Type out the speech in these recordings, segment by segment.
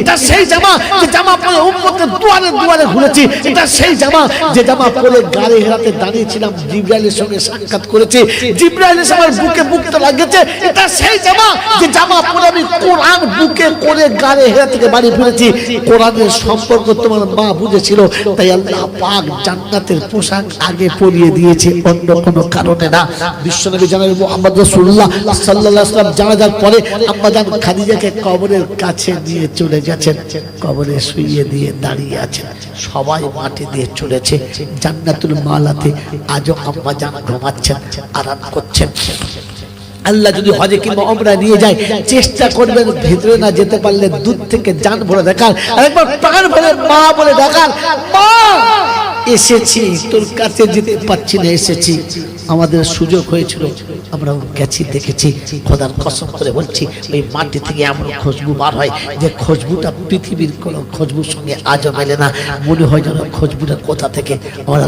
এটা সেই জামা যে জামা পরে উম্মতের দুয়ারে দুয়ারে ঘুরেছি। এটা সেই জামা যে জামা পরে গাড়ি হেরাতে দাঁড়িয়েছিলাম, জিব্রাইলের সঙ্গে সাক্ষাৎ করেছি। বুকে বুকটা লাগিয়েছে। এটা সেই জামা যে জামা পরে আমি কোরআন বুকে করে গাড়ি হেরা থেকে বাড়ি ফিরেছি। কোরআনের সম্পর্ক তোমার মা বুঝেছিল, তাই আল্লাহ পাক জান্নাতের পোশাক আগে পরিয়ে দিয়েছে, অন্য কোনো কারণে না। বিশ্বনবী জানাবি মোহাম্মদ রাসূলুল্লাহ সাল্লাল্লাহু আলাইহি ওয়াসাল্লাম জানাজার পরে আম্মাজান খাদিজাকে কবরের কাছে নিয়ে চলে গেছেন, কবরে শুইয়ে দিয়ে দাঁড়িয়ে আছেন। সবাই মাটি দিয়ে চলেছে। জান্নাতুল মালাতে আজও আম্মা জান ঘুমাচ্ছেন, আরাম করছেন। আল্লাহ যদি হজে কিংবা অমরা নিয়ে যায়, চেষ্টা করবেন ভিতরে না যেতে পারলে দূর থেকে জান ভরে দেখার। আরেকবার প্রাণ ভরে মা বলে দেখার মা! এসেছি, তোর কাছে যেতে পারছি না, এসেছি। আমাদের সুযোগ হয়েছিল আমরা গেছি, দেখেছি, খোদার কসম করে বলছি, ওই মাটি থেকে এমন খুশবু বার হয় যে খুশবুটা পৃথিবীর কোনো খুশবুর সঙ্গে আজও মেলে না। মনে হয় যেন খুশবুটা কোথা থেকে? আমার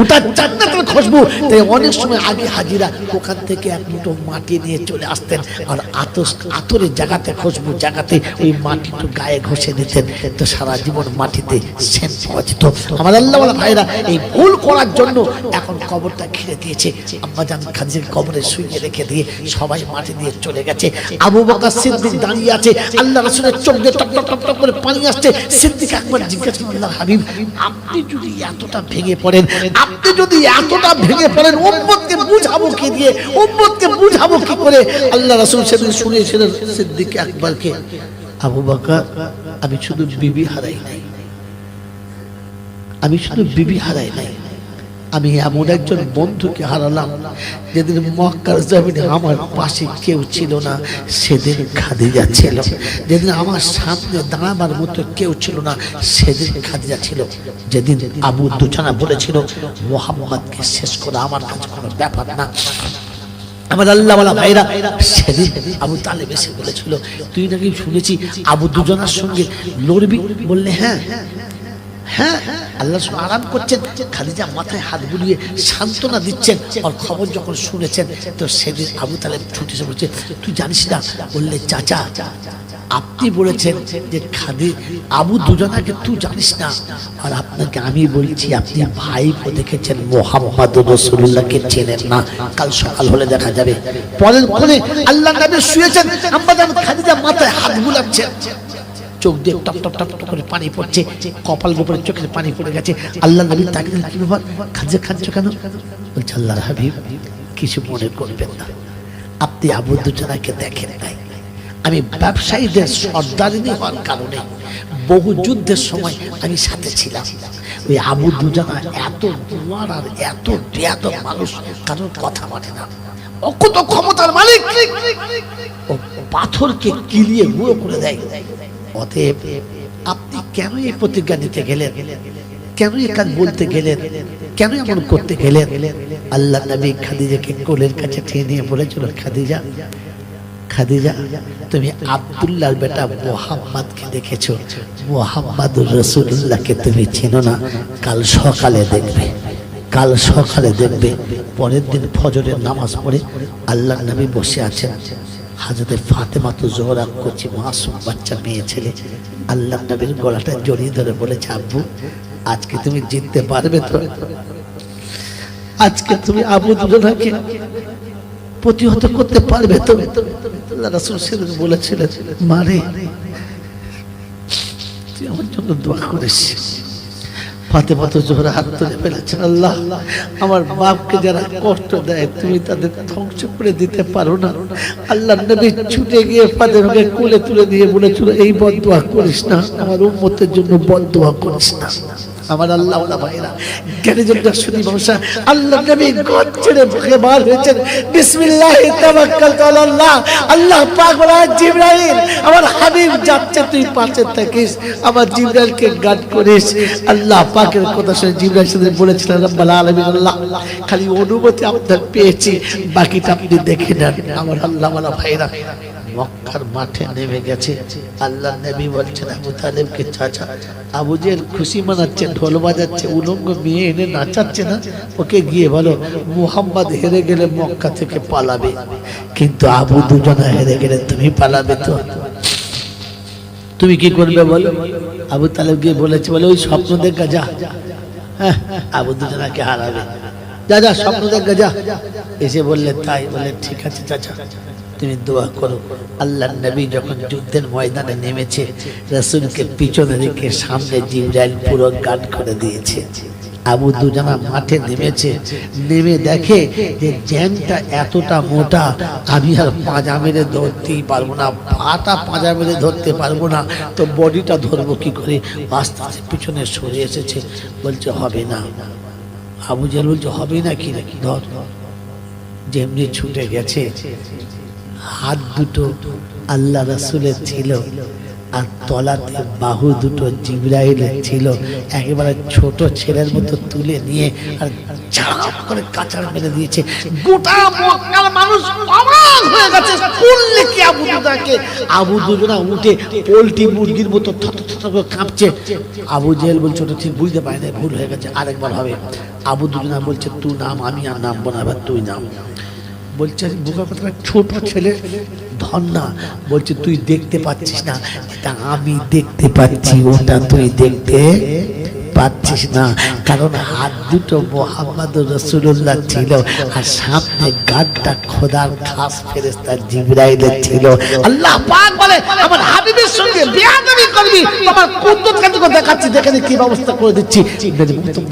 ওটা চান্নাতের খুশবু তাই অনেক সময় আগে হাজিরা ওখান থেকে এক মুঠো মাটি নিয়ে চলে আসতেন, আর আতস আতরের জায়গাতে খুশবু জায়গাতে ওই মাটি একটু গায়ে ঘষে নিতেন। তো সারা জীবন মাটিতে পাওয়া আমার আল্লাহ ভাইরা এই ভুল করার জন্য এখন কবরটা ঘিরে দিয়েছে। আম্মা জান খাদিজাকে কবরে শুয়ে রেখে দিয়ে সবাই মাটি দিয়ে চলে গেছে। আবু বকর সিদ্দিক দাঁড়িয়ে আছে। আল্লাহ রাসূলের চোখ দিয়ে টপ টপ টপ করে পানি আসছে। সিদ্দিক একবার জিজ্ঞেস করলেন, আল্লাহ হাবিব, আপনি যদি এতটা ভেঙে পড়েন, আপনি যদি এতটা ভেঙে পড়েন, উম্মতকে বুঝাবো কি দিয়ে? উম্মতকে বুঝাবো কি করে? আল্লাহ রাসূল সেদিন শুনিয়েছিলেন সিদ্দিক আকবরকে, আবু বকর, আমি শুধু বিবি হারাই নাই। আমি শুধু বিবি হারাই নাই। আমি এমন একজন বন্ধুকে হারালাম, যেদিন মক্কার জমিনে আমার পাশে কেউ ছিল না, সেদিন খাদিজা ছিল। যেদিন আমার সামনে দাঁড়াবার মতো কেউ ছিল না, সেদিন খাদিজা ছিল। যেদিন আবু দুজানা বলেছিল, মোহাম্মদকে শেষ করা আমার কাছে কোনো ব্যাপার না। আমার আল্লাহ ভাইরা, সেদিন আবু তালেব এসে বলেছিল, তুই নাকি শুনেছি আবু দুজনার সঙ্গে লড়বি? বললে হ্যাঁ। হ্যাঁ আল্লাহ আরাম করছেন খালিজা মাথায় হাত বুলিয়ে সান্ত্বনা দিচ্ছেন আর খবর যখন শুনেছেন, তো সেদিন আবু তালেব ছুটে বলছে, তুই জানিস না? বললে, চাচা, আপনি বলেছেন যে খাদি, আবু দুজনাকে তুই জানিস না। আর আপনাকে আমি বলছি, আপনি ভাই দেখেছেন, মোহাম্মদ রসুল্লাহকে চেনেন না। কাল সকাল হলে দেখা যাবে। পরের কোণে আল্লাহ শুয়েছেন আম্মাদান খাদিজা মাথায় হাত বুলাচ্ছেন। চোখ দিয়ে টপ টপ টপ করে পানি পড়ছে, কপাল গোপরে চোখের পানি পড়ে গেছে। আল্লাহ নবী তাকে কি ব্যাপার? খাদ্য খাচ্ছ কেন? বলছে আল্লাহর হাবিব, কিছু মনে করবেন না। আপনি আবু দুজনাকে দেখেন নাই। আমি ব্যবসায়ীদের সর্দারিনী হওয়ার কারণে। বহু যুদ্ধের সময় আমি সাথে ছিলাম। ওই আবু দুজনা এত দুয়ার আর এত এত মানুষ, কারোর কথা মানে না। অকত ক্ষমতার মালিক! ও পাথরকে কিলিয়ে গুঁড়ো করে দেয়। অতএব আপনি কেন এই প্রতিজ্ঞা নিতে গেলেন? কেন এই কাজ বলতে গেলেন? কেন এমন করতে গেলেন? আল্লাহ নবী খাদিজাকে কোলের কাছে টেনে নিয়ে বলেছিল, খাদিজা খাদিজা, তুমি আব্দুল্লাহর বেটা মোহাম্মদকে দেখেছ? মোহাম্মদ রসুল্লাহকে তুমি চেনো না? কাল সকালে দেখবে, কাল সকালে দেখবে। পরের দিন ফজরের নামাজ পড়ে আল্লাহ নবী বসে আছেন। হাজরতে ফাতেমা তো জোহরা করছি, মাসুম বাচ্চা, মেয়ে, ছেলে। আল্লাহ নবীর গলাটা জড়িয়ে ধরে বলেছে, আব্বু, আজকে তুমি জিততে পারবে তো? আজকে তুমি আবু দুজনাকে প্রতিহত করতে পারবে তো? রাসূল সেদিন বলেছিলেন মারে তুই আমার জন্য দোয়া করিস। ফাতেমা তো জোহরা হাত তুলে ফেলেছেন আল্লাহ। আমার বাপকে যারা কষ্ট দেয়, তুমি তাদের ধ্বংস করে দিতে পারো না। আল্লাহ নবী ছুটে গিয়ে ফাতেমাকে কোলে তুলে দিয়ে বলেছিল, এই বদ দোয়া করিস না, আমার উম্মতের জন্য বদ দোয়া করিস না। আমার আল্লাহ ভাইরা জ্ঞানী জনটা শুনি ভাষা আল্লাহ নবী গদ ছেড়ে ভুগে বার হয়েছেন। আলাল্লাহ। আল্লাহ পাক বলা জিবরাইল। আমার হাবিব যাচ্ছে, তুই পাশে থাকিস। আমার জিবরাইলকে গার্ড করিস। আল্লাহ পাকের কথা শুনে জিবরাইল সাথে বলেছিলেন, রব্বাল আল্লাহ, খালি অনুমতি আপনার পেয়েছি। বাকিটা আপনি দেখে নেন। আমার আল্লাহ ভাইরা। মক্কার মাঠে নেমে গেছে। আল্লাহ নবী বলছেন, আবু তালেবকে চাচা, আবু জেল খুশি মানাচ্ছে, ঢোল বাজাচ্ছে, উলঙ্গ মেয়ে এনে নাচাচ্ছে না? ওকে গিয়ে বলো, মুহাম্মদ হেরে গেলে মক্কা থেকে পালাবে। কিন্তু আবু দুজনা হেরে গেলে তুমি পালাবে তো? তুমি কি করবে বলো? আবু তালেব গিয়ে বলেছে, বলে, ওই স্বপ্ন দেখা যা হ্যাঁ আবু দুজনাকে হারাবে। যা যা স্বপ্ন দেখা যা এসে বললে, তাই। বলে, ঠিক আছে, চাচা। তুমি দোয়া করো। আল্লাহ নবী যখন যুদ্ধের ময়দানে নেমেছে, রসুলকে পিছনে রেখে সামনে জিব্রাইল পুরো গার্ড করে দিয়েছে। আবু দুজনা মাঠে নেমেছে, নেমে দেখে যে জ্যাংটা এতটা মোটা, আমি আর পাঁজা মেরে ধরতেই পারব না পাটা পাঁজা মেরে ধরতে পারব না, তো বডিটা ধরবো কি করে? আস্তে আস্তে পিছনে সরে এসেছে, বলছে, হবে না। আবু জাল বলছে, হবে না কি নাকি ধর। যেমনি ছুটে গেছে হাত দুটো আল্লাহ রসুলের ছিল আর তলাতে বাহু দুটো জিব্রাইলের ছিল। একেবারে ছোট ছেলের মতো তুলে নিয়ে আর ঝাপ করে কাঁচার মেরে দিয়েছে। গোটা মক্কার মানুষ অবাক হয়ে গেছে। করলে কি আবু দুদাকে আবু দুজনা উঠে পোলট্রি মুরগির মতো থত থত করে কাঁপছে। আবু জেল বলছে, ওটা ঠিক বুঝতে পারে না ভুল হয়ে গেছে, আরেকবার হবে। আবু দুজনা বলছে তুই নাম আমি আর নামবো না, এবার তুই নাম। বলছে বোকার কথা ছোট ছেলে ধন না বলছে, তুই দেখতে পাচ্ছিস না। আমি দেখতে পাচ্ছি, ওটা তুই দেখতে পাচ্ছিস না। কারণ হাত দুটো মোহাম্মদ রসুল্লাহ ছিল আর সামনে গানটা খোদার খাস ফেরেস্তার জিব্রাইলের ছিল। আল্লাহ পাক বলে, আমার হাবিবের সঙ্গে করবি। তোমার দেখাচ্ছি, দেখে কি ব্যবস্থা করে দিচ্ছি।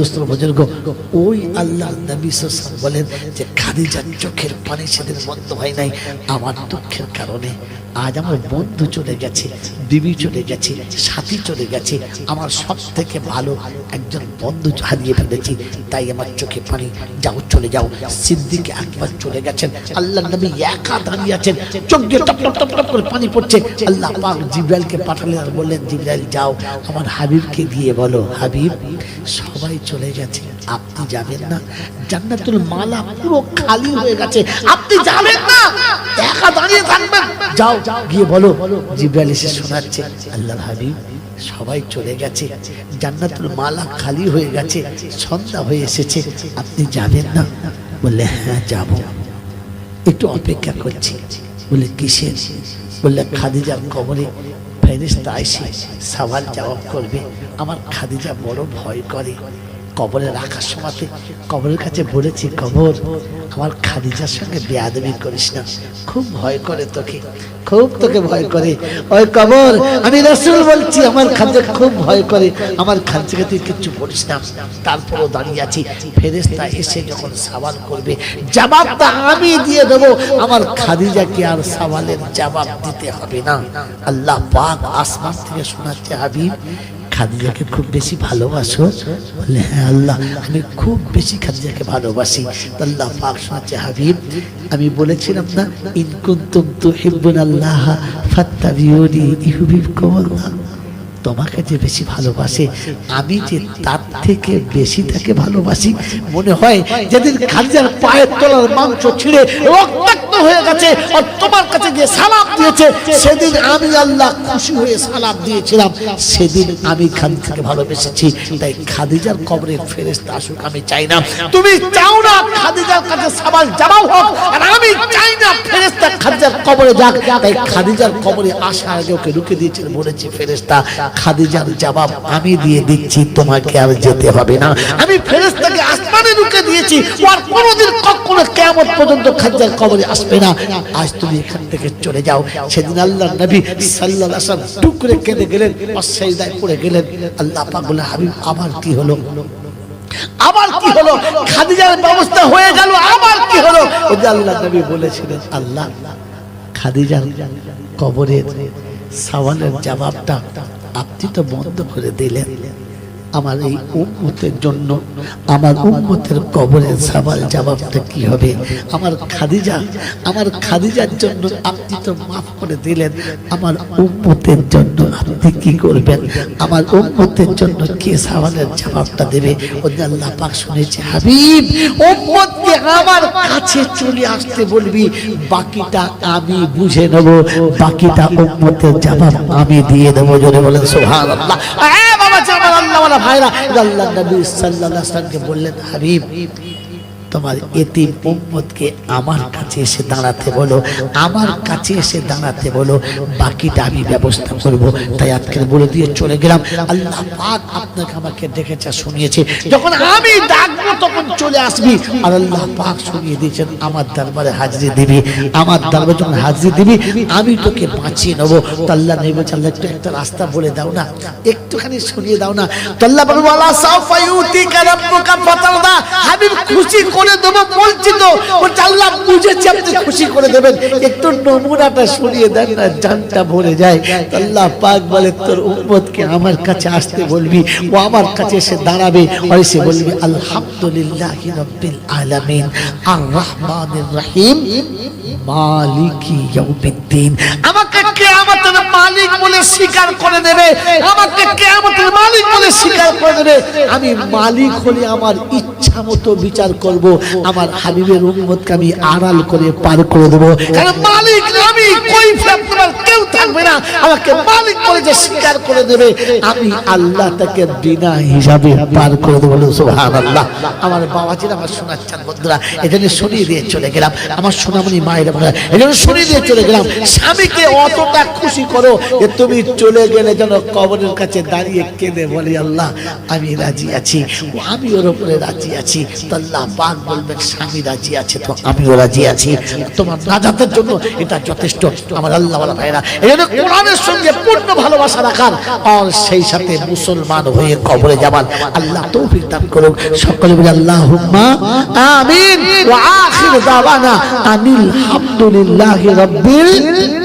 দোস্তর ওই আল্লাহ নবী বলেন যে, খাদিজার চোখের পানি সেদিন বন্ধ হয় নাই। আমার দুঃখের কারণে আজ আমার বন্ধু চলে গেছে, বিবি চলে গেছে, সাথী চলে গেছে। আমার সব থেকে ভালো একজন বন্ধু হারিয়ে ফেলেছি, তাই আমার চোখে পানি। যাও, চলে যাও। সিদ্দিকে একবার চলে গেছেন। আল্লাহ নবী একা দাঁড়িয়ে আছেন। চোখ দিয়ে টপ টপ টপ করে পানি পড়ছে। আল্লাহ পাক জিব্রাইলকে পাঠালেন আর বললেন, জিব্রাইল, যাও। আমার হাবিবকে দিয়ে বলো, হাবিব, সবাই চলে গেছে। আপনি যাবেন না। জান্নাতুল মালা পুরো খালি হয়ে গেছে। আপনি যাবেন না। একা দাঁড়িয়ে থাকবেন। যাও, গিয়ে বলো। জিব্রাইল এসে শোনাচ্ছে, আল্লাহর হাবিব সবাই চলে গেছে। জান্নাতুল মালা খালি হয়ে গেছে। সন্ধ্যা হয়ে এসেছে। আপনি যাবেন না? বললে হ্যাঁ যাব। একটু অপেক্ষা করছি। বলে কিসের? বললে, খাদিজার কবরে ফেরিস্তা এসে সওয়াল জবাব করবে। আমার খাদিজা বড় ভয় করে। কবরে রাখার সময়তে কবরের কাছে বলেছি, কবর, আমার খাদিজার সঙ্গে বেয়াদবি করিস না। খুব ভয় করে তোকে, খুব তোকে ভয় করে। ওই কবর, আমি রসুল বলছি, আমার খাদ্যে খুব ভয় করে। আমার খাদ্যকে তুই কিচ্ছু বলিস না। তারপরও দাঁড়িয়ে আছি। ফেরেস্তা এসে যখন সওয়াল করবে, জবাবটা আমি দিয়ে দেবো। আমার খাদিজাকে আর সওয়ালের জবাব দিতে হবে না। আল্লাহ পাক আসমান থেকে শোনাচ্ছে, হাবিব খাদিজাকে খুব বেশি ভালোবাসো। বলে হ্যাঁ আল্লাহ, আমি খুব বেশি খাদিজাকে ভালোবাসি। আল্লাহ পাক শোনাচ্ছে হাবিব, আমি বলেছিলাম না, ইন কুনতুম তুহিব্বুন আল্লাহ ফাত্তাবিউনি ইহুবিব আল্লাহ তোমাকে যে বেশি ভালোবাসে, আমি যে তার থেকে বেশি তাকে ভালোবাসি। মনে হয় যেদিন খাদিজার পায়ের তলার মাংস ছিঁড়ে রক্তাক্ত হয়ে গেছে আর তোমার কাছে যে সালাম দিয়েছে, সেদিন আমি আল্লাহ খুশি হয়ে সালাম দিয়েছিলাম। সেদিন আমি খাদিজাকে ভালোবেসেছি, তাই খাদিজার কবরে ফেরেস্তা আসুক, আমি চাই না। তুমি চাও না খাদিজার কাছে সবার জবাব হোক, আর আমি চাই না ফেরেস্তা খাদিজার কবরে যাক। তাই খাদিজার কবরে আসার আগে ওকে রুকে দিয়েছিল বলেছি ফেরেস্তা খাদিজার জবাব আমি দিয়ে দিচ্ছি, তোমাকে আর যেতে হবে না। আমি ফেরেস্তাকে আসমানে রুকে দিয়েছি, আর কোনোদিন কখনো কেমন পর্যন্ত খাদিজার কবরে আসবে না। আজ তুমি এখান থেকে চলে যাও। সেদিন আল্লাহ নবী সাল্লাল্লাহু আলাইহি ওয়াসাল্লাম টুকরে কেঁদে গেলেন অসাইদায় পড়ে গেলেন। আল্লাহ পাক বলে হাবিব, আবার কি হলো? আবার কি হলো? খাদিজার ব্যবস্থা হয়ে গেল, আবার কি হলো? আল্লাহ নবী বলেছিলেন, আল্লাহ, খাদিজার কবরের সওয়ালের জবাবটা আপনি তো বন্ধ করে দিলেন। আমার এই উম্মতের জন্য আমার উম্মতের কবরের সওয়াল জবাবটা কি হবে? আমার খাদিজা, আমার খাদিজার জন্য আপনি তো মাফ করে দিলেন। আমার উম্মতের জন্য আপনি কি করবেন? আমার উম্মতের জন্য কে সওয়ালের জবাবটা দেবে? ওদের আল্লাহ পাক শুনেছে, হাবিব, উম্মতকে আমার কাছে চলে আসতে বলবি। বাকিটা আমি বুঝে নেব। বাকিটা উম্মতের জবাব আমি দিয়ে দেবো। জোরে বলেন, সুবহানাল্লাহ। আমার ভাইরা আল্লাহ নবী সাল্লাল্লাহু আলাইহি ওয়াসাল্লামকে বললেন হাবিব তোমার এতিম উম্মতকে আমার কাছে এসে দাঁড়াতে বলো, আমার কাছে এসে দাঁড়াতে বলো, বাকিটা আমি ব্যবস্থা করব। তাই আজকে বলে দিয়ে চলে গেলাম। আল্লাহ পাক আপনাকে আমাকে ডেকেছে, শুনিয়েছে। যখন আমি ডাকবো তখন চলে আসবি। আর আল্লাহ পাক শুনিয়ে দিয়েছেন, আমার দরবারে হাজিরি দিবি। আমার দরবারে যখন হাজিরি দিবি, আমি তোকে বাঁচিয়ে নেব। তো আল্লাহ নেই বলছে আল্লাহ একটু একটা রাস্তা বলে দাও না, একটুখানি শুনিয়ে দাও না। তো আল্লাহ বলব আল্লাহ সাউফা ইউতিকা রাব্বুকা ফাতারদা। হাবিব খুশি করে দেবো বলছি তো বলছে, আল্লাহ বুঝেছি, আপনি খুশি করে দেবেন। একটু নমুনাটা শুনিয়ে দেন না, জানটা ভরে যায়। আল্লাহ পাক বলে, তোর উম্মতকে আমার কাছে আসতে বলবি, ও আমার কাছে এসে দাঁড়াবে। আর এসে বলবি, আলহামদুলিল্লাহ রাব্বিল আলামিন আর রহমানির রহিম, মালিকি ইয়াউমিদ্দিন। আমাকে কিয়ামতের মালিক বলে স্বীকার করে দেবে, আমাকে কিয়ামতের মালিক বলে স্বীকার করে দেবে। আমি মালিক হলে আমার ইচ্ছা মতো বিচার করব আমার হাবিবের উম্মতকে আমি আড়াল করে পার করে দেব। মালিক আমি কেউ থাকবে না। আমাকে মালিক বলে যে স্বীকার করে দেবে। আমি আল্লাহ তাকে বিনা হিসাবে পার করে দেবো আমার আমার শোনাচ্ছেন বন্ধুরা শুনিয়ে দিয়ে চলে গেলাম। আমার সোনামণি মায়ের শুনিয়ে দিয়ে চলে গেলাম। স্বামীকে অতটা খুশি করো যে তুমি চলে গেলে যেন কবরের কাছে দাঁড়িয়ে কেঁদে বলি, আল্লাহ, আমি রাজি আছি। আমি ওর উপরে রাজি আছি। আল্লাহ বলবেন স্বামী রাজি আছে তো আমিও রাজি আছি তোমার নাজাতের জন্য এটা যথেষ্ট আমার আল্লাহ ভাইরা এই জন্য কোরআনের সঙ্গে পূর্ণ ভালোবাসা রাখার আর সেই সাথে মুসলমান হয়ে কবরে যাবার আল্লাহ তৌফিক দান করুক সকলে বলে আল্লাহুম্মা আমিন ওয়া আখির দাওয়ানা আনিল হামদুলিল্লাহি রাব্বিল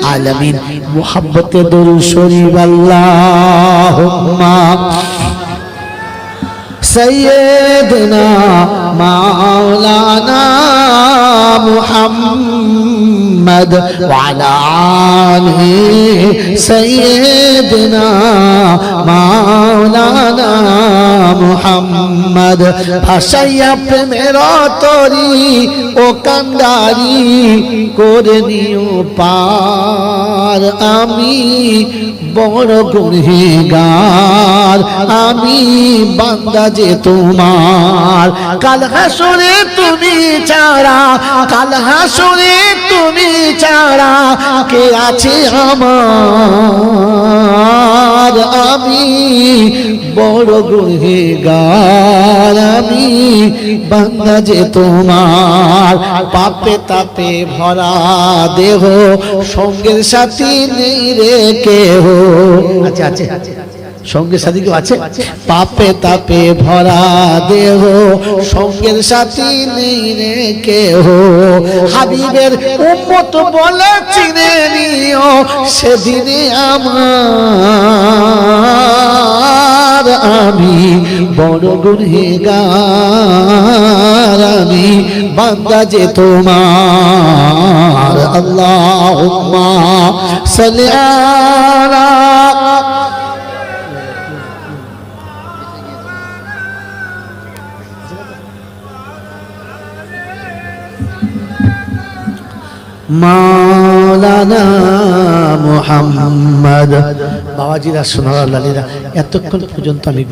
আলামিন মুহাব্বতে দরুদ শরীফ আল্লাহুম্মা سيدنا মাওলানা মুহাম্মদ ওয়ালা আলি সাইয়্যিদিনা মাওলানা মুহাম্মদ। ভাষাইয়া প্রেমের তরি ও কান্দারি করনিও পার। আমি বড় গুণহেগার আমি বান্দা যে তোমার। কাল হাসরে তুমি ছাড়া, কাল হাসরে তুমি ছাড়া কে আছে আমার? আমি বড় গুনহেগার আমি বান্দা যে তোমার, পাপে তাপে ভরা দেহ, সঙ্গের সাথী নেই রে কেহ। আচ্ছা আচ্ছা। সঙ্গের সাথী কেউ আছে? পাপে তাপে ভরা দেহ। সঙ্গের সাথী নেই রে কেহ। হাবিবের উম্মত বলে চিনে নিও সেদিনে আমার। আমি বড় গুনহেগার আমি বান্দা যে তোমার। আল্লাহ সাল্লাল্লাহু এতক্ষণ পর্যন্ত আমি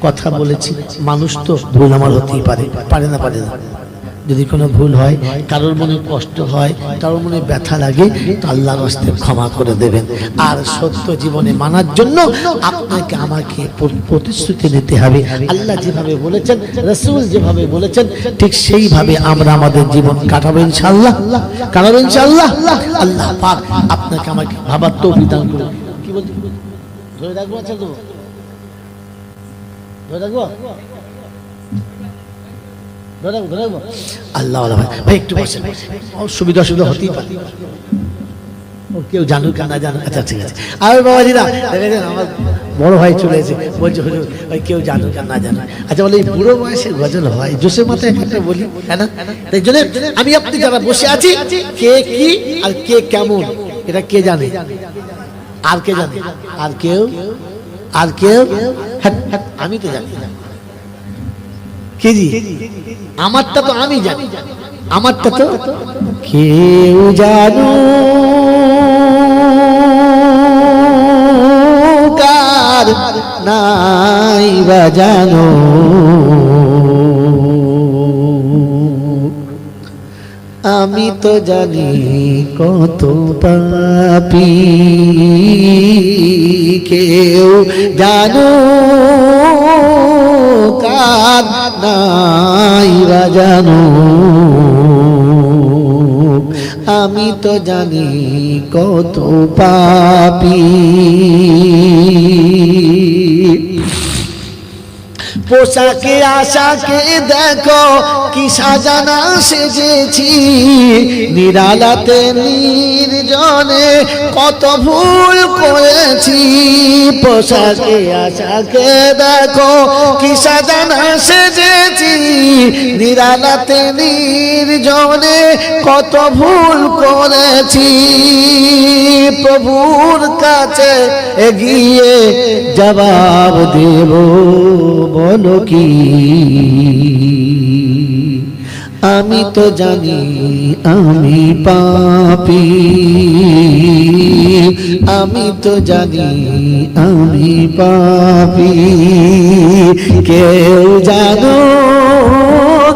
কথা বলেছি। মানুষ তো ভুল আমার হতেই পারে পারে না পারে না। যদি কোনো ভুল হয়, কারোর মনে কষ্ট হয়, কারোর মনে ব্যথা লাগে আল্লাহর ক্ষমা করে দেবেন। আর সত্য জীবনে মানার জন্য আপনাকে আমাকে প্রতিশ্রুতি নিতে হবে। আল্লাহ যেভাবে বলেছেন, রসুল যেভাবে বলেছেন, ঠিক সেইভাবে আমরা আমাদের জীবন কাটাবো ইনশাল্লাহ কাটাবো ইনশাল্লাহ আল্লাহ পাক আপনাকে আমাকে ভাবার তো বিধান করুন কি বলছি? ধরে রাখব আচ্ছা দেবো ধরে রাখব? আল্লাহ ভাই একটু অসুবিধা অসুবিধা হতেই পারে। কেউ জানুক না জানুক। আচ্ছা ঠিক আছে। আর বাবাজিরা, দেখেছেন আমার বড় ভাই চলে এসে বলছে হুজুর ভাই কেউ জানুক আর না জানুক। আচ্ছা বলে এই বুড়ো বয়সে গজল হয়। জোসের মাথায় একটা বলি হ্যাঁ না তাই জন্য আমি আপনি যারা বসে আছি কে কি আর কে কেমন এটা কে জানে? আর কে জানে? আর কেউ? আর কেউ? হ্যাঁ, হ্যাঁ, আমি তো জানি। কে জি? আমারটা তো আমি জানি। আমারটা তো কেউ জানো। কার নাই বা জানো। আমি তো জানি কত পাপি কেউ জানো। কার নাই বা জানো। আমি তো জানি কত পাপি। পোশাকে আশাকে দেখো কি সাজানা সেজেছি নিরালাতে নির্জনে, কত ভুল করেছি। পোশাকে, আশাকে দেখো কি সাজানা সেজেছি নিরালাতে নির্জনে, কত ভুল করেছি। প্রভুর কাছে এগিয়ে জবাব দেব বলো কি? আমি তো জানি আমি পাপি। আমি তো জানি আমি পাপি। কেউ জানো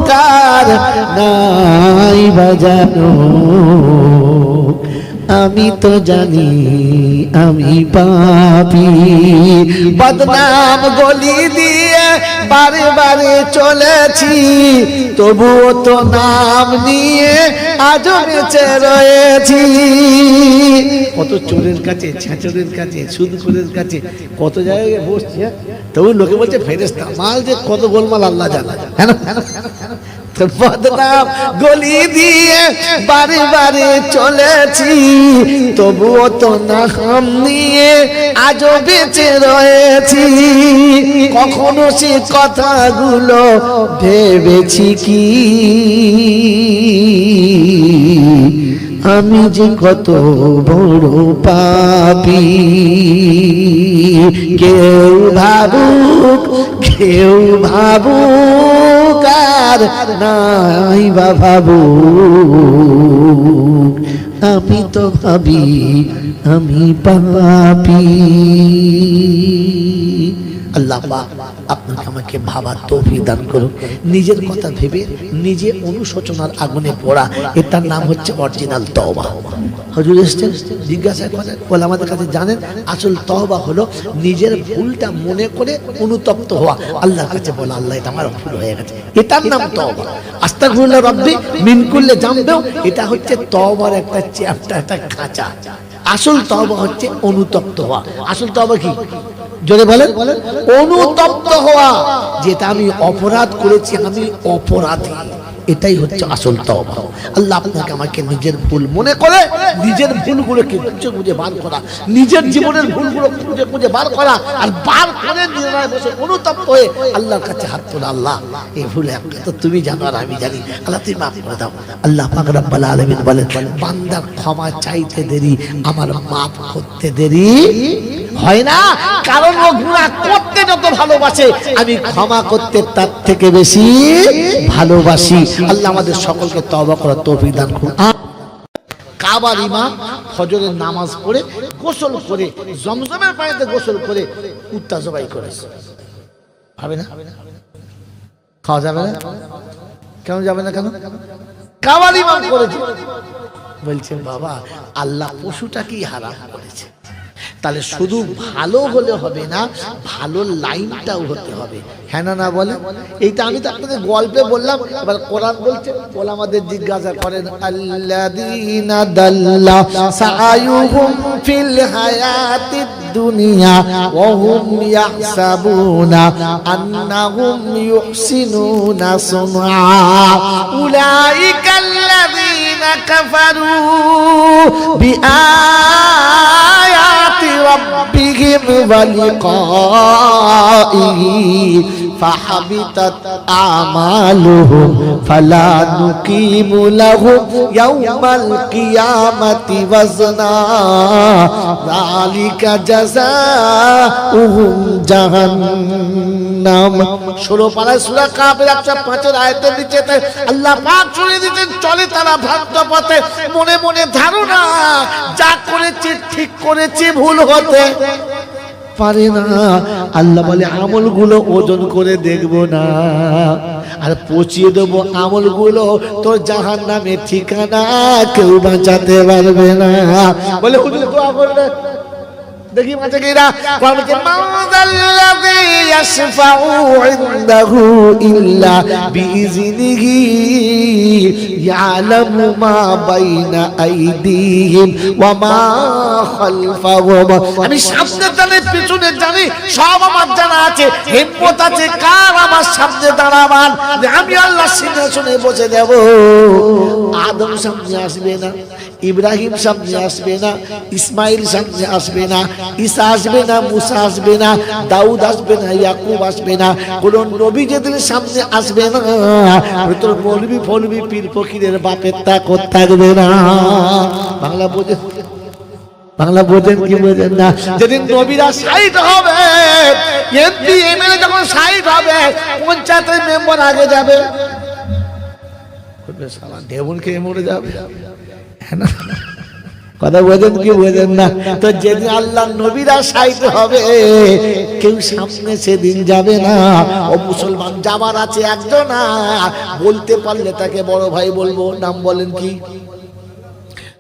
কার নাই বাজানো আমি তো জানি, আমি পাপি বদনাম গলি দিয়ে বারে বারে চলেছি, তবুও তো নাম নিয়ে আজও বেঁচে রয়েছি কত চোরের কাছে ছেঁচড়ের কাছে, সুদখোরের কাছে, কত জায়গায় বসছে হ্যাঁ? তবু লোকে বলছে ফেরেস্তা মাল যে কত গোলমাল, আল্লাহ জানা হ্যাঁ? তো বদনাম গলি দিয়ে বারে বারে চলেছি, তবুও তো নাম নিয়ে আজও বেঁচে রয়েছি। কখনো সে কথাগুলো ভেবেছি কি? আমি যে কত বড় পাপি, কেউ ভাবুক কেউ ভাবুক আর নাই বা আমি তো ভাবি আমি পাপি। আল্লাহ আপনাকে আমাকে ভাবার তৌফিক দান করুন। নিজের কথা ভেবে নিজে অনুশোচনার আগুনে পড়া, এটার নাম হচ্ছে অরিজিনাল তওবা। হজুর এসছেন, জিজ্ঞাসা করেন, বলে আমাদের কাছে জানেন, আসল তওবা হলো নিজের ভুলটা মনে করে অনুতপ্ত হওয়া। আল্লাহর কাছে বলা, আল্লাহ, এটা আমার ভুল হয়ে গেছে। এটার নাম তওবা। আস্তাগফিরুল্লাহ রাব্বি, মিন কুল্লি জামবেও এটা হচ্ছে তওবার একটা চ্যাপ্টার, একটা খাঁচা। আসল তওবা হচ্ছে অনুতপ্ত হওয়া। আসল তওবা কি? জোরে বলেন। অনুতপ্ত হওয়া যেটা আমি অপরাধ করেছি আমি অপরাধী। এটাই হচ্ছে আসল তওবা। আল্লাহ আপনাকে আমাকে নিজের ভুল মনে করে, নিজের ভুলগুলোকে খুঁজে খুঁজে বার করা, নিজের জীবনের ভুলগুলো খুঁজে খুঁজে বার করা আর বার করে নিজেরায় বসে অনুতপ্ত হয়ে আল্লাহর কাছে হাত তোলা। আল্লাহ, এই ভুল তো তুমি জানো আর আমি জানি। আল্লাহ, তুমি মাফ করে দাও। আল্লাহ পাক রব্বুল আলামিন বলেন, বান্দার ক্ষমা চাইতে দেরি, আমার মাফ করতে দেরি হয় না। কারণ ও গুনাহ করতে যত ভালোবাসে, আমি ক্ষমা করতে তার থেকে বেশি ভালোবাসি। আল্লাহ আমাদের সকলকে তওবা করার তৌফিক দান করুন। কাবার ইমাম ফজরের নামাজ পড়ে গোসল করে জমজমের পানিতে গোসল করে উত্তা জবাই করেছে। হবে না? খাওয়া যাবে না? কেন যাবে না কেন? কাবার ইমাম করেছে। বলছেন বাবা আল্লাহ পশুটাকেই হারাম করেছে। তাহলে শুধু ভালো হলে হবে না, ভালো লাইনটাও হতে হবে। হ্যাঁ না না বলে এইটা আমি তো আপনাদের গল্পে বললাম, এবার কোরআন বলছে বলে আমাদের জিজ্ঞাসা করেন, আল্লাযীনা দাল্লা সাআয়ুহুম ফিল হায়াতিদ দুনিয়া ওয়া হুম ইয়াহসাবুনা আন্নাহুম ইউহসিনুনা সুনআ। উলাইকা আল্লাযীনা কাফারু বিআয়াতি ربهم ولقائه فحبطت أعمالهم فلا نقيم لهم يوم القيامة وزنا ذلك جزاؤهم جهنم ষোলো পাড়ায় সুরা কাপের একশো পাঁচের আয়তের নিচে আল্লাহ পাক শুনে দিচ্ছেন চলে তারা ভ্রান্ত পথে মনে মনে ধারণা যা করেছে ঠিক করেছে ভুল হতে পারে না। আল্লাহ বলে, আমলগুলো ওজন করে দেখব না। আর পচিয়ে দেবো আমলগুলো, তোর জাহান নামে ঠিকানা কেউ বাঁচাতে পারবে না। বলে দোয়া করবে দেখি মাঝে গিরা ইয়াশফাউ ইনদাহু ইল্লা ইয়ালামু মা বাইনা আইদিহিম ওয়া মা খালফাহুম। আমি সামনে জানি, পিছনে জানি, সব আমার জানা আছে, হিম্মত আছে, কার আমার সামনে দাঁড়াবার? যে আমি আল্লাহ সিংহাসনে বসে দেব আদম সামনে আসবে না। ইব্রাহিম সামনে আসবে না, ইসমাইল সামনে আসবে না, ঈসা আসবে না, মুসা আসবে না, দাউদ আসবে না, ইয়াকুব আসবে না, কোন নবী যেদিন সামনে আসবে না তোর মৌলবি ফলবি পীর ফকিরের বাপের তাকত থাকবে না। বাংলা বোঝে বাংলা বোঝেন কি বোঝেন না? যেদিন নবীরা সাইড হবে এমপি এমএলএ যখন সাইড হবে, পঞ্চায়েতের মেম্বার আগে যাবে। দেবন খেয়ে মরে যাবে? কথা বোঝেন কি বোঝেন না? তো যেদিন আল্লাহ নবীরা সাইতে হবে, কেউ সামনে সেদিন যাবে না। ও মুসলমান যাবার আছে একজন বলতে পারলে তাকে বড় ভাই বলব, নাম বলেন কি?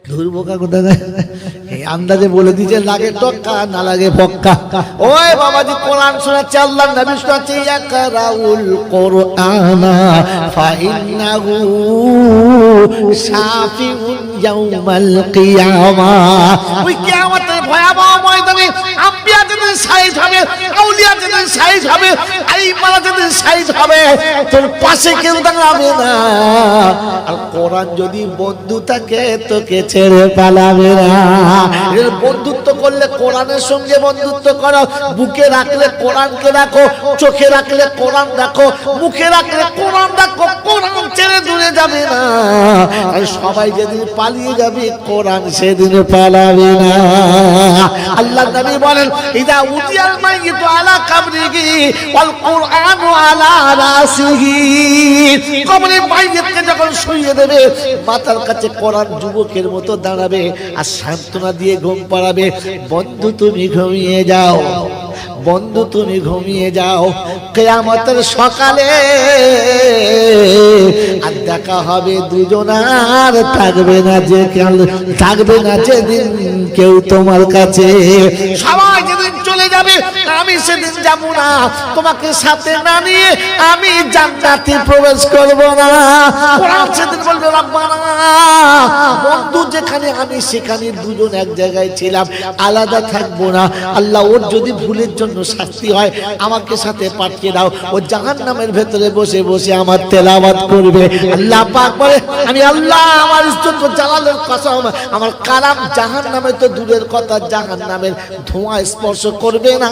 ধুরবোকা এই আন্দাজে বলে দিছে লাগে টক্কা না লাগে ফক্কা ওই বাবাজি কোরআন শোনাচ্ছে, আল্লাহ নবী শোনাচ্ছে, ইয়াকরাউল কোরআনা, ফাইন্নাহু শাফিউন ইয়াউমাল কিয়ামা। ওই কিয়ামতের ভয়াবহ ময়দানে আম্বিয়া যেদিন সাইজ হবে যেদিন সাইজ হবে আইমারা সাইজ হবে, তোর পাশে কেউ দাঁড়াবে না। আর কোরআন যদি বন্ধু থাকে, তোকে ছেড়ে পালাবে না। বন্ধুত্ব করলে কোরআনের সঙ্গে বন্ধুত্ব করো। বুকে রাখলে কোরআনকে রাখো, চোখে রাখলে কোরআন রাখো, মুখে রাখলে কোরআন রাখো, কোরআন ছেড়ে দূরে যাবে না। আর সবাই যেদিন পালিয়ে যাবে, কোরআন সেদিন পালাবে না। আল্লাহ নবী বলেন, ইদা উদিয়াল মাইয়িতু আলা কাবরিহি। যুবকের মতো দাঁড়াবে আর সান্ত্বনা দিয়ে ঘুম পাড়াবে, বন্ধু, তুমি ঘুমিয়ে যাও, বন্ধু, তুমি ঘুমিয়ে যাও, কেয়ামতের সকালে আর দেখা হবে দুজনার থাকবে না যে থাকবে না যেদিন কেউ তোমার কাছে। সবাই যাবে, আমি সেদিন যাব না। তোমাকে সাথে না নিয়ে আমি জান্নাতে প্রবেশ করব না। কোরআন সেদিন বলবে, রাব্বানা, বন্ধু যেখানে আমি, সেখানে দুজন এক জায়গায় ছিলাম, আলাদা থাকব না। আল্লাহ ওর যদি ভুলের জন্য শাস্তি হয়, আমাকে সাথে পাঠিয়ে দাও। ও জাহান্নামের ভেতরে বসে বসে আমার তেলাবাদ করবে। আল্লাহ পাক বলে, আমি আল্লাহ, আমার ইজ্জত জালালের কসম, আমার কালাম জাহান্নামে তো দূরের কথা, জাহান্নামের ধোঁয়া স্পর্শ করবে না।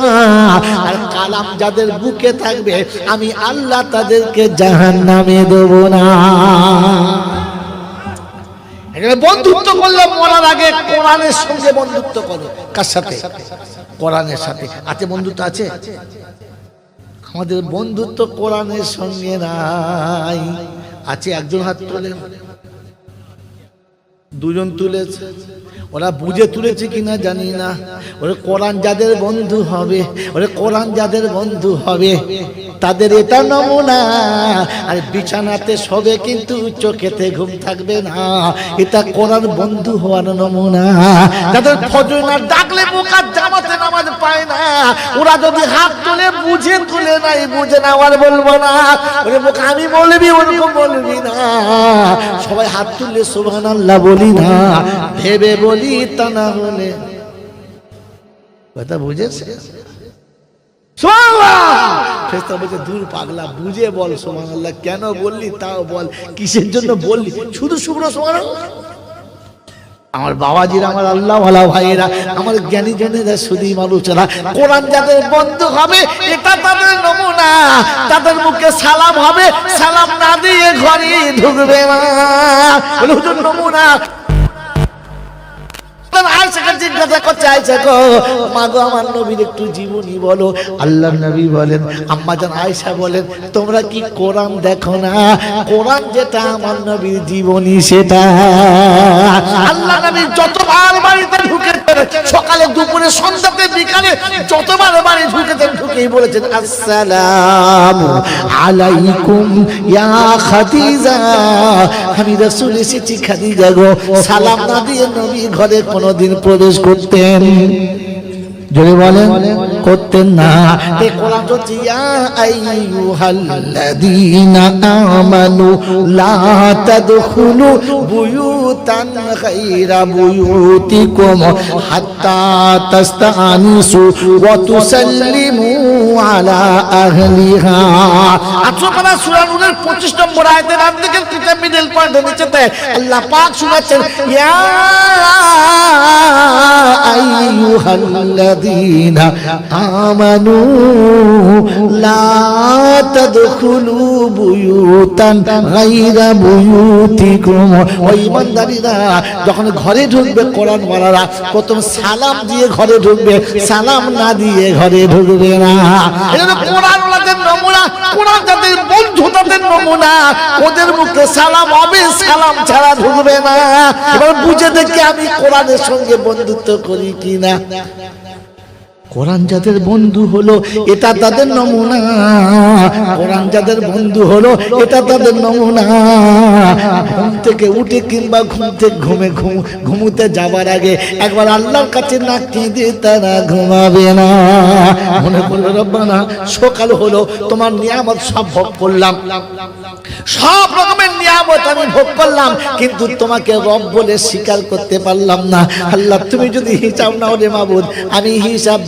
আর কালাম যাদের বুকে থাকবে, আমি আল্লাহ তাদেরকে জাহান নামে দেব না। বন্ধুত্ব করলে, মরার আগে কোরআনের সঙ্গে বন্ধুত্ব করো কার সাথে? কোরআনের সাথে। আছে বন্ধুত্ব আছে? আমাদের বন্ধুত্ব কোরআনের সঙ্গে নাই। আছে একজন হাত তোলেন। দুজন তুলেছে। ওরা বুঝে তুলেছে কিনা জানি না। ওরা কোরআন যাদের বন্ধু হবে, ওরা কোরআন যাদের বন্ধু হবে, তাদের এটা নমুনা। আর বিছানাতে শোবে কিন্তু চোখেতে ঘুম থাকবে না। এটা কোরআন বন্ধু হওয়ার নমুনা। যাদের ফজর ডাকলে আর জামাতে নামাজ পায় না। ওরা যদি হাত তুলে বুঝে তুলে নাই, বুঝে না আর বলব না। ওরে মুখ আমি বলবি, ওরকম বলবি না। সবাই হাত তুললে সুবহান আল্লাহ বলি না ভেবে বলি তা না হলে। কথা বুঝেছে? দূর পাগলা, বুঝে বল সোমান আল্লাহ কেন বললি তাও বল, কিসের জন্য বললি? শুধু শুভ্র সোমান আমার বাবাজিরা, আমার আল্লাহ ভালা ভাইয়েরা, আমার জ্ঞানী জনেরা শুধুই মানুষেরা, কোরআন যাদের বন্ধ হবে, এটা তাদের নমুনা। তাদের মুখে সালাম হবে, সালাম না দিয়ে ঘরে ঢুকবে না। বলে নবীর আল্লাহ নবী বলেন আয়সা তোমরা কি কোরআন দেখো না? কোরআন যেটা আমার নবীর জীবনী, সেটা। আল্লাহ নবী যতবার বাড়িতে ঢুকে সকালে দুপুরে, সন্ধ্যাতে, বিকালে যতবার বাড়ি ঢুকেছেন ঢুকেই বলেছেন, আসসালাম আলাইকুম ইয়া খাদিজা। আমি রাসূল এসেছি, খাদিজা গো, সালাম না দিয়ে নবী ঘরে কোনোদিন প্রবেশ করতেন। যদি বলেন করতেন না। কোরআন হচ্ছে ইয়া আইয়ুহাল্লাযীনা আমানু লা তাদখুলু বুয়ুতান গায়রা বুয়ুতিকুম হাত্তা তাস্তানিসু ওয়া তুসাল্লিমু আলা আহলিহা। আঠারো পারা সূরা নূরের 25 নম্বর আয়াতের থেকে কিতাব মিডল পয়েন্টের নিচেতে আল্লাহ পাক শোনাচ্ছেন ইয়া আইয়ুহাল্লাযীনা আমানু লা তাদখুলু বুয়ুতান গায়রা বুয়ুতিকুম। ও ঈমানদারীরা যখন ঘরে ঢুকবে কোরআন ওয়ালারা প্রথম সালাম দিয়ে ঘরে ঢুকবে, সালাম না দিয়ে ঘরে ঢুকবে না। এটা কোরআন নমুনা, কোরআন যাদের বন্ধু, তাদের নমুনা, ওদের মুখে সালাম হবে, সালাম ছাড়া ঢুকবে না। এবার বুঝে দেখে আমি কোরআনের সঙ্গে বন্ধুত্ব করি কিনা। কোরআন যাদের বন্ধু হলো, এটা তাদের নমুনা। কোরআন যাদের বন্ধু হলো, এটা তাদের নমুনা। ঘুম থেকে উঠে কিংবা ঘুম থেকে ঘুমে ঘুম, ঘুমুতে যাবার আগে একবার আল্লাহর কাছে না কেঁদে তারা ঘুমাবে না। মনে করবে রব্বানা, সকাল হলো, তোমার নিয়ামত সব ভোগ করলাম। সব রকমের নিয়ামত আমি ভোগ করলাম, কিন্তু তোমাকে রব বলে স্বীকার করতে পারলাম না। আল্লাহ, তুমি যদি হিসাব নাও রে মাবুদ, আমি হিসাব